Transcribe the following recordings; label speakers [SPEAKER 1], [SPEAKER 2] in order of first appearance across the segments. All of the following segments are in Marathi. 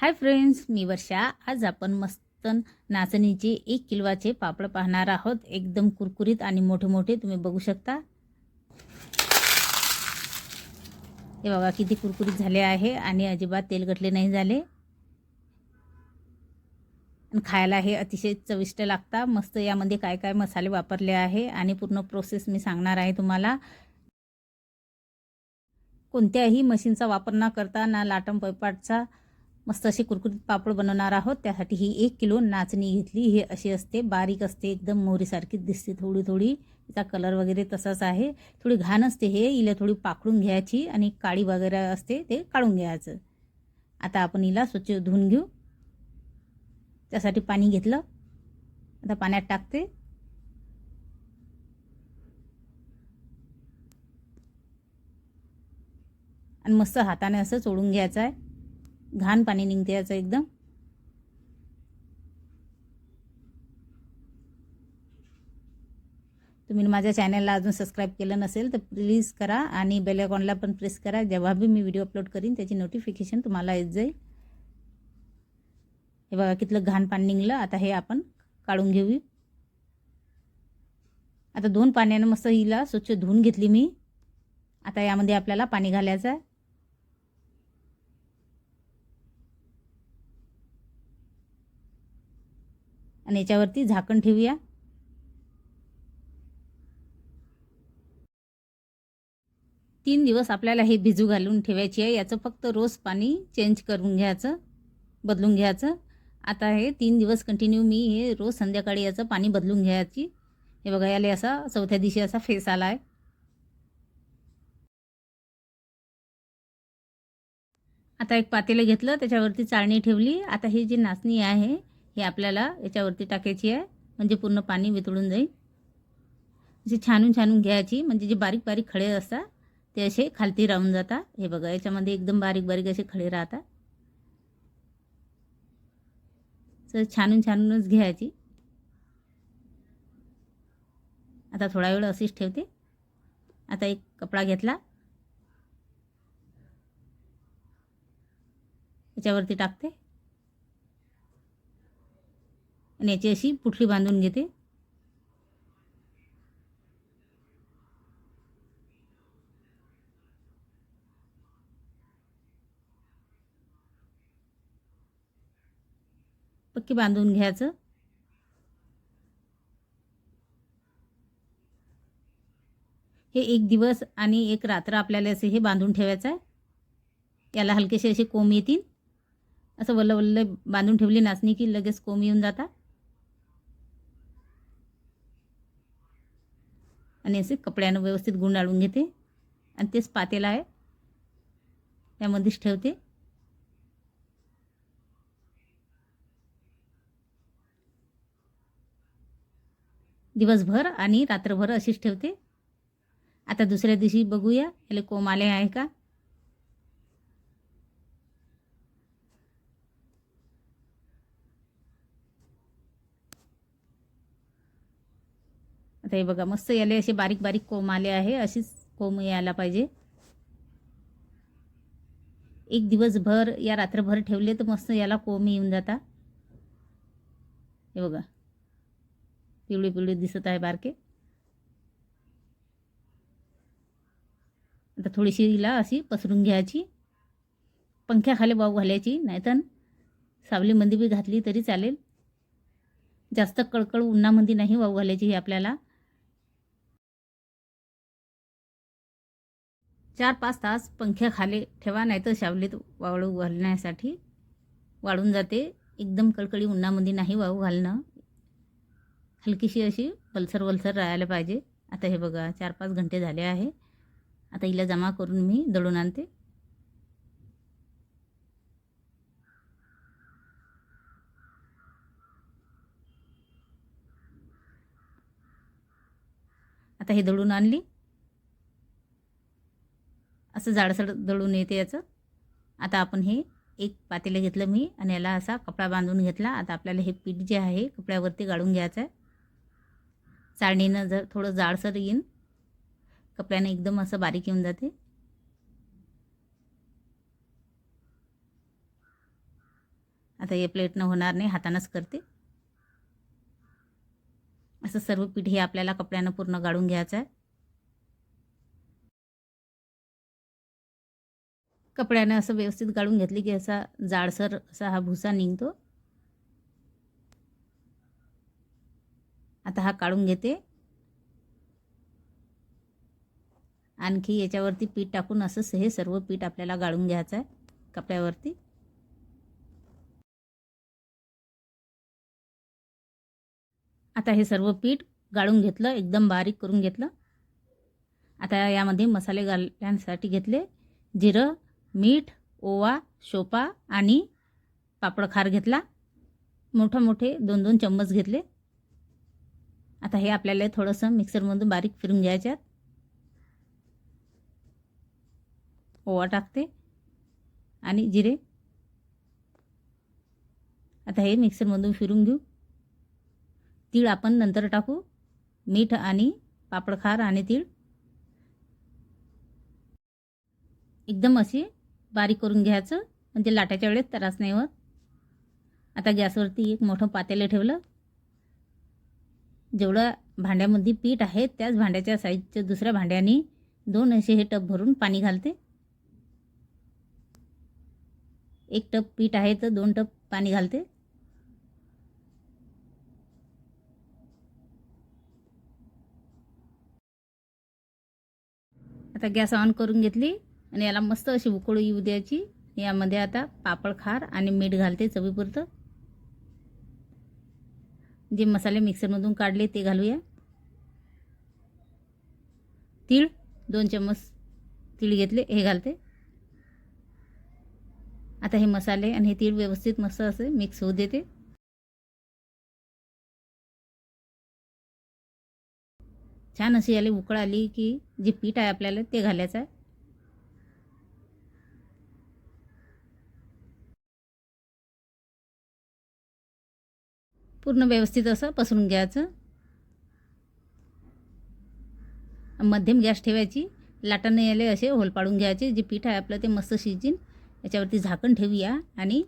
[SPEAKER 1] हाय फ्रेंड्स मी वर्षा. आज आपण मस्त नाचणीचे एक किलोचे पापड पाहणार आहोत. एकदम कुरकुरीत आणि मोठे मोठे तुम्ही बघू शकता. हे बघा किती कुरकुरीत झाले आहे आणि अजिबात तेलगटले नाही झाले. आणि खायला हे अतिशय चविष्ट लागतात मस्त यामध्ये काय काय मसाले वापरले आहे आणि पूर्ण प्रोसेस मी सांगणार आहे तुम्हाला. कोणत्याही मशीनचा वापर न करता ना लाटम पैपाटचा मस्त असे कुरकुरीत पापड बनवणार आहोत. त्यासाठी ही एक किलो नाचणी घेतली. हे अशी असते बारीक असते एकदम मोहरीसारखीच दिसते थोडी थोडी. तिचा कलर वगैरे तसाच आहे. थोडी घाण असते हे हिला थोडी पाकडून घ्यायची आणि काळी वगैरे असते ते काढून घ्यायचं. आता आपण हिला स्वच्छ धुवून घेऊ. त्यासाठी पाणी घेतलं. आता पाण्यात टाकते. आणि मस्त हाताने असं चोळून घ्यायचं आहे. घाण पाणी निघते याचं एकदम. तुम्ही माझ्या चॅनलला अजून सबस्क्राईब केलं नसेल तर प्लीज करा आणि बेलॅकॉनला पण प्रेस करा. जेव्हा बी मी व्हिडिओ अपलोड करीन त्याची नोटिफिकेशन तुम्हाला येत जाईल. हे बघा कितलं घाण पाणी निघलं. आता हे आपण काढून घेऊ आता दोन पाण्यानं मस्त हिला स्वच्छ धुवून घेतली मी. आता यामध्ये आपल्याला पाणी घालायचं आहे. आणि याच्यावरती झाकण ठेवूया. तीन दिवस आपल्याला हे भिजू घालून ठेवायची आहे. याचं फक्त रोज पाणी चेंज करून घ्यायचं बदलून घ्यायचं. आता हे तीन दिवस कंटिन्यू मी हे रोज संध्याकाळी याचं पाणी बदलून घ्यायची. हे बघा याला असा चौथ्या दिवशी असा फेस आला आहे आता एक पातेलं घेतलं त्याच्यावरती चाळणी ठेवली. आता ही जी नाचणी आहे ही आपल्याला याच्यावरती टाकायची आहे. म्हणजे पूर्ण पाणी वितळून जाईल. अशी छानून छानून घ्यायची. म्हणजे जे बारीक बारीक खडे असतात ते असे खालती राहून जातात. हे बघा याच्यामध्ये एकदम बारीक बारीक असे खडे राहतात. तर छानून छानूनच घ्यायची. आता थोडा वेळ अशीच ठेवते. आता एक कपडा घेतला. याच्यावरती टाकते. आणि याची अशी पुठली बांधून घेते. पक्की बांधून घ्यायचं. हे एक दिवस आणि एक रात्र आपल्याला असे हे बांधून ठेवायचं आहे. याला हलकेसे असे कोंब येतील. असं वल्ल वल्ल बांधून ठेवली नाचणी की लगेच कोंब येऊन जातात. आणि असे कपड्यानं व्यवस्थित गुंडाळून घेते. आणि तेच पातेला आहे. त्यामध्येच ठेवते. दिवसभर आणि रात्रभर अशीच ठेवते. आता दुसऱ्या दिवशी बघूया याला कोंब आले आहे का? आता हे बघा मस्त याले असे बारीक बारीक कोंब आले आहे. अशीच कोंब यायला पाहिजे. एक दिवसभर या रात्रभर ठेवले तर मस्त याला कोंब येऊन जाता. हे बघा. पिवळे पिवळे दिसत आहे बारके. आता थोडीशी हिला अशी पसरून घ्यायची. पंख्याखाली वाव घालायची नाहीतर सावलीमध्ये बी घातली तरी चालेल. जास्त कळकळ उन्हामध्ये नाही वाव घालायची ही आपल्याला. चार पाच तास पंख्याखाली ठेवा नाही तर सावलीत वाळू घालण्यासाठी वाळून जाते. एकदम कळकळी उन्हामध्ये नाही वाळू घालणं. हलकीशी अशी वलसर वलसर राहायला पाहिजे. आता हे बघा चार पाच घंटे झाले आहे. आता हिला जमा करून मी दळून आणते. आता हे दळून आणली. असं जाडसर दळून येते याचं. आता आपण हे एक पातेलं घेतलं मी आणि याला असा कपडा बांधून घेतला. आता आपल्याला हे पीठ जे आहे कपड्यावरती गाळून घ्यायचं आहे चाळणीनं जर थोडं जाडसर येईन कपड्यानं एकदम असं बारीक येऊन जाते. आता हे प्लेटनं होणार नाही हातानंच करते. असं सर्व पीठ हे आपल्याला कपड्यानं पूर्ण गाळून घ्यायचं आहे कपड्यानं असं व्यवस्थित गाळून घेतली की असा जाडसर असा हा भुसा निघतो. आता हा काढून घेते. आणखी याच्यावरती पीठ टाकून असंच हे सर्व पीठ आपल्याला गाळून घ्यायचं आहे कपड्यावरती. आता हे सर्व पीठ गाळून घेतलं एकदम बारीक करून घेतलं. आता यामध्ये मसाले घालण्यासाठी घेतले जिरं मीठ ओवा शोपा आणि पापड खार घेतला. मोठे मोठे दोन दोन चम्मच घेतले. आता हे आपल्याला थोडंसं मिक्सरमधून बारीक फिरून घ्यायच्यात. ओवा टाकते आणि जिरे. आता हे मिक्सरमधून फिरून घेऊ. तीळ आपण नंतर टाकू. मीठ आणि पापडखार आणि तीळ. एकदम अशी बारीक करून घ्यायचं म्हणजे लाटाच्या वेळेस त्रास नाही होत. आता गॅसवरती एक मोठं पातेलं ठेवलं. जेवढं भांड्यामध्ये पीठ आहे त्याच भांड्याच्या साईजच्या दुसऱ्या भांड्याने दोन असे हे टप भरून पाणी घालते. एक टप पीठ आहे तर दोन टप पाणी घालते. आता गॅस ऑन करून घेतली. आणि याला मस्त अशी उकळ येऊ द्यायची. यामध्ये आता पापड खार आणि मीठ घालते चवीपुरतं. जे मसाले मिक्सरमधून काढले ते घालूया. तीळ दोन चम्मच तीळ घेतले हे घालते. आता हे मसाले आणि हे तीळ व्यवस्थित मस्त असे मिक्स होऊ देते. छान अशी याला उकळ आली की जे पीठ आहे आपल्याला ते घालायचं आहे. पूर्ण व्यवस्थित असं पसरून घ्यायचं. मध्यम गॅस ठेवायची. लाटाने याले असे होल पाडून घ्यायचे. जे पीठ आहे आपलं ते मस्त शिजीन. याच्यावरती झाकण ठेवूया आणि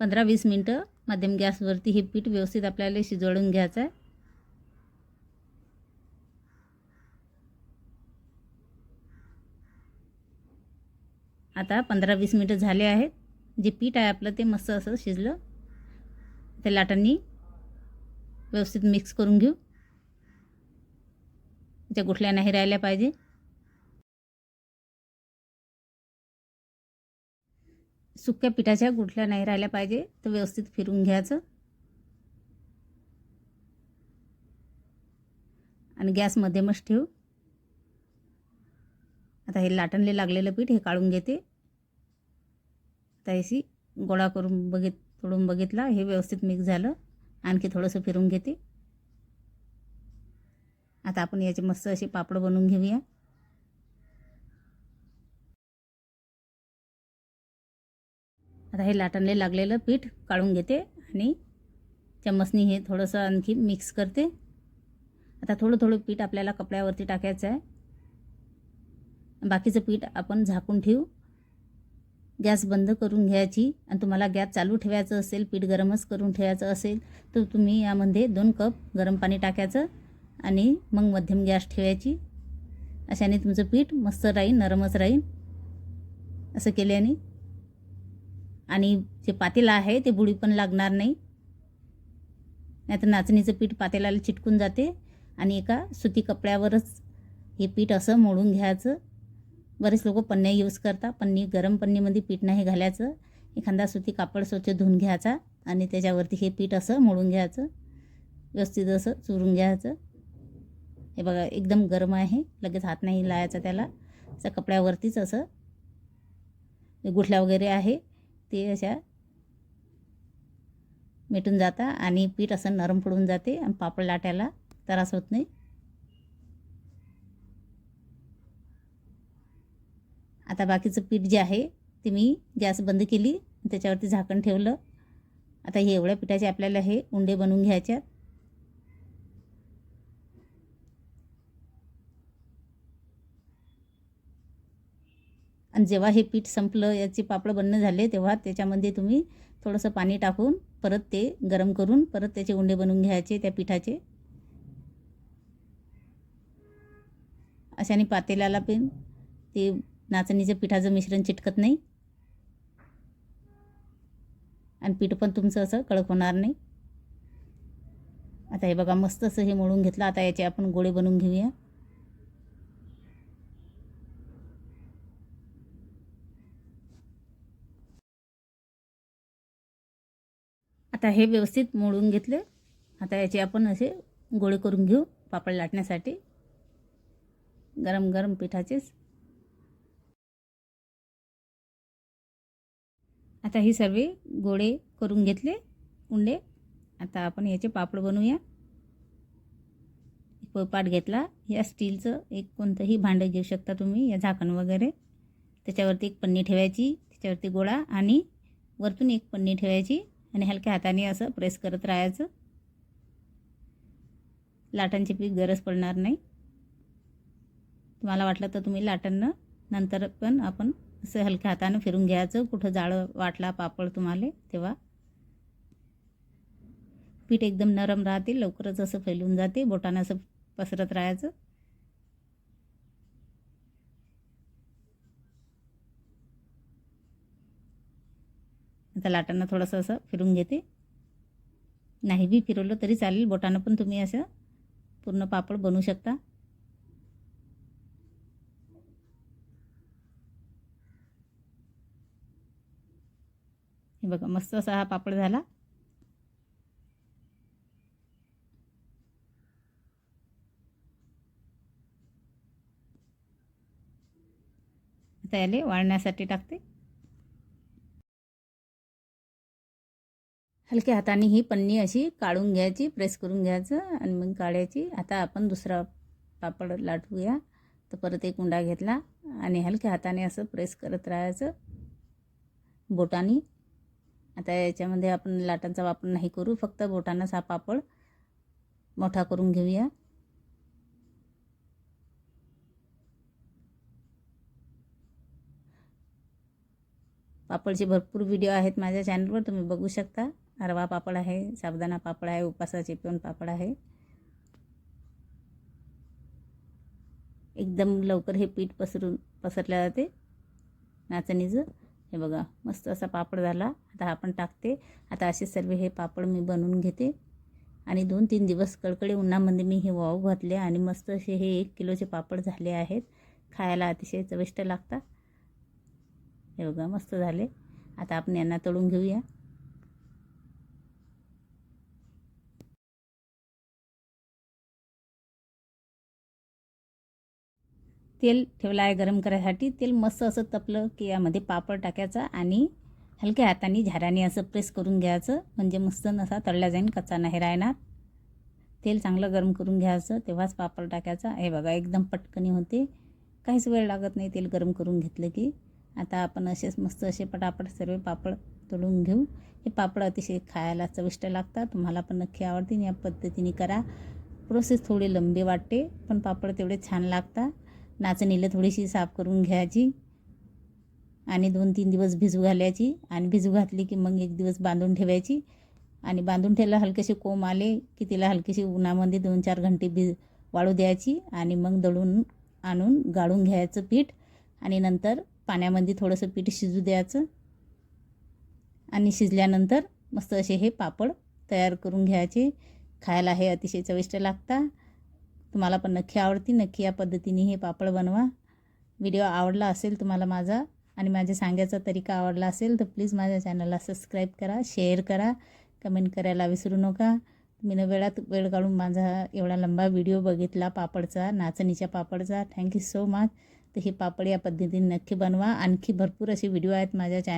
[SPEAKER 1] पंधरा वीस मिनटं मध्यम गॅसवरती हे पीठ व्यवस्थित आपल्याला शिजवून घ्यायचं आहे. आता पंधरा वीस मिनटं झाले आहेत. जे पीठ आहे आपलं ते मस्त असं शिजलं. त्या लाटांनी व्यवस्थित मिक्स करून घेऊ. त्या गुठल्या नाही राहिल्या पाहिजे. सुक्या पिठाच्या गुठल्या नाही राहिल्या पाहिजे तर व्यवस्थित फिरून घ्यायचं. आणि गॅस मध्यमच ठेवू. आता हे लाटणले लागलेलं पीठ हे काढून घेते. आता याची गोळा करून बघित तोडून बघितला हे व्यवस्थित मिक्स झालं. आणखी थोडंसं फिरून घेते. आता आपण याचे मस्त असे पापड बनवून घेऊया. आता हे लाटणले लागलेलं पीठ काढून घेते आणि चम्मचनी हे थोडंसं आणखी मिक्स करते. आता थोडं थोडं पीठ आपल्याला कपड्यावरती टाकायचं आहे. बाकीचं पीठ आपण झाकून ठेवू. गॅस बंद करून घ्यायची आणि तुम्हाला गॅस चालू ठेवायचं असेल पीठ गरमच करून ठेवायचं असेल तर तुम्ही यामध्ये दोन कप गरम पाणी टाकायचं आणि मग मध्यम गॅस ठेवायची. अशाने तुमचं पीठ मस्त राहील नरमच राहील असं केल्याने. आणि जे पातेलं आहे ते बुडी पण लागणार नाही. नाहीतर नाचणीचं पीठ पातेल्याला चिटकून जाते आणि एका सुती कपड्यावरच हे पीठ असं मोडून घ्यायचं. बरेच लोक पन्ने यूज करतात. पन्नी गरम पन्नीमध्ये पीठ नाही घालायचं. एखादा सुती कापड स्वच्छ धुवून घ्यायचा आणि त्याच्यावरती हे पीठ असं मोडून घ्यायचं. व्यवस्थित असं चुरून घ्यायचं. हे बघा एकदम गरम आहे. लगेच हात नाही लावायचा त्याला. असं कपड्यावरतीच असं. गुठल्या वगैरे आहे. ते अशा मिटून जाता आणि पीठ असं नरम पडून जाते आणि पापड लाटायला त्रास होत नाही. आता बाकीचं पीठ जे आहे ते मी गॅस बंद केली त्याच्यावरती झाकण ठेवलं. आता हे एवढ्या पिठाचे आपल्याला हे उंडे बनवून घ्यायच्यात आणि जेव्हा हे पीठ संपलं याचे पापड बनणं झाले तेव्हा त्याच्यामध्ये तुम्ही थोडंसं पाणी टाकून परत ते गरम करून परत त्याचे उंडे बनवून घ्यायचे त्या पिठाचे. अशाने पातेल्याला पण ते नाचणीचं पिठाचं मिश्रण चिटकत नाही. आणि पीठ पण तुमचं असं कडक होणार नाही. आता हे बघा मस्त असं हे मळून घेतलं. आता याचे आपण गोळे बनवून घेऊया. आता हे व्यवस्थित मोडून घेतले. आता याचे आपण असे गोळे करून घेऊ पापड लाटण्यासाठी. गरम गरम पिठाचेच. आता हे सर्व गोळे करून घेतले उंडे. आता आपण याचे पापड बनवूया. पोळपाट घेतला. या स्टीलचं एक कोणतंही भांडं घेऊ शकता तुम्ही या झाकण वगैरे. त्याच्यावरती एक पन्नी ठेवायची त्याच्यावरती गोळा आणि वरतून एक पन्नी ठेवायची आणि हलक्या हाताने असं प्रेस करत राहायचं. लाटांची पीक गरज पडणार नाही. तुम्हाला वाटलं तर तुम्ही लाटांना नंतर पण आपण असं हलक्या हातानं फिरून घ्यायचं. कुठं जाळं वाटला पापड तुम्हाला तेव्हा. पीठ एकदम नरम राहते लवकरच असं फैलून जाते. बोटानं असं पसरत राहायचं. आता लाटांना थोडंसं असं फिरून घेते. नाही बी फिरवलं तरी चालेल. बोटानं पण तुम्ही असं पूर्ण पापड बनवू शकता. हे बघा मस्त असा हा पापड झाला. आता याले वाळण्यासाठी टाकते. हलक्या हाताने ही पन्नी अशी काढून घ्यायची प्रेस करून घ्यायचं आणि मग काढायची. आता आपण दुसरा पापड लाटूया. तर परत एक उंडा घेतला आणि हलक्या हाताने असं प्रेस करत राहायचं. बोटाने आता याच्यामध्ये आपण लाटांचा वापर नाही करू फक्त बोटांना हा पापड मोठा करून घेऊया. पापडचे भरपूर व्हिडिओ आहेत माझ्या चॅनलवर तुम्ही बघू शकता. रवा पापड आहे साबदाणा पापड आहे उपासाचे पण पापड आहे. एकदम लवकर हे पीठ पसरून पसरल्या जाते. नाचणीचं. हे बघा मस्त असा पापड झाला. आता आपण टाकते. आता असे सर्व हे पापड मी बनवून घेते. आणि दोन तीन दिवस कडकडे उन्हामध्ये मी हे वाव घातले आणि मस्त असे हे एक किलोचे पापड झाले आहेत. खायला अतिशय चविष्ट लागतात. हे बघा मस्त झाले. आता आपण यांना तळून घेऊया. तेल ठेवलं आहे गरम करायसाठी. तेल मस्त असं तपलं की यामध्ये पापड टाकायचा आणि हलक्या हाताने झाऱ्याने असं प्रेस करून घ्यायचं. म्हणजे मस्त नसा तळला जाईन कच्चा नाही राहणार. तेल चांगलं गरम करून घ्यायचं तेव्हाच पापड टाकायचा. हे बघा एकदम पटकनी होते. काहीच वेळ लागत नाही तेल गरम करून घेतलं की. आता आपण असेच मस्त असे पटापट सर्व पापड तळून घेऊ. हे पापड अतिशय खायला चविष्ट लागतात. तुम्हाला पण नक्की आवडतील. या पद्धतीने करा. प्रोसेस थोडी लंबी वाटते पण पापड तेवढे छान लागतात. नाचणीला थोडीशी साफ करून घ्यायची आणि दोन तीन दिवस भिजू घालायची आणि भिजू घातली की मग एक दिवस बांधून ठेवायची. आणि बांधून ठेवला हलकेसे कोंब आले की तिला हलकेशी उन्हामध्ये दोन चार घंटे भिज वाळू द्यायची आणि मग दळून आणून गाळून घ्यायचं पीठ आणि नंतर पाण्यामध्ये थोडंसं पीठ शिजू द्यायचं. आणि शिजल्यानंतर मस्त असे हे पापड तयार करून घ्यायचे. खायला हे अतिशय चविष्ट लागतात तुम्हाला पण नक्की आवडती नक्की या पद्धतीने हे पापड बनवा. व्हिडिओ आवडला असेल तुम्हाला माझा आणि माझ्या सांगायचा तरीका आवडला असेल तर प्लीज माझ्या चॅनलला सबस्क्राईब करा शेअर करा कमेंट करायला विसरू नका. तुम्ही न वेळात वेळ काढून माझा एवढा लंबा व्हिडिओ बघितला पापडचा नाचणीच्या पापडचा. थँक्यू सो मच तर हे पापड या पद्धतीने नक्की बनवा. आणखी भरपूर असे व्हिडिओ आहेत माझ्या चॅनल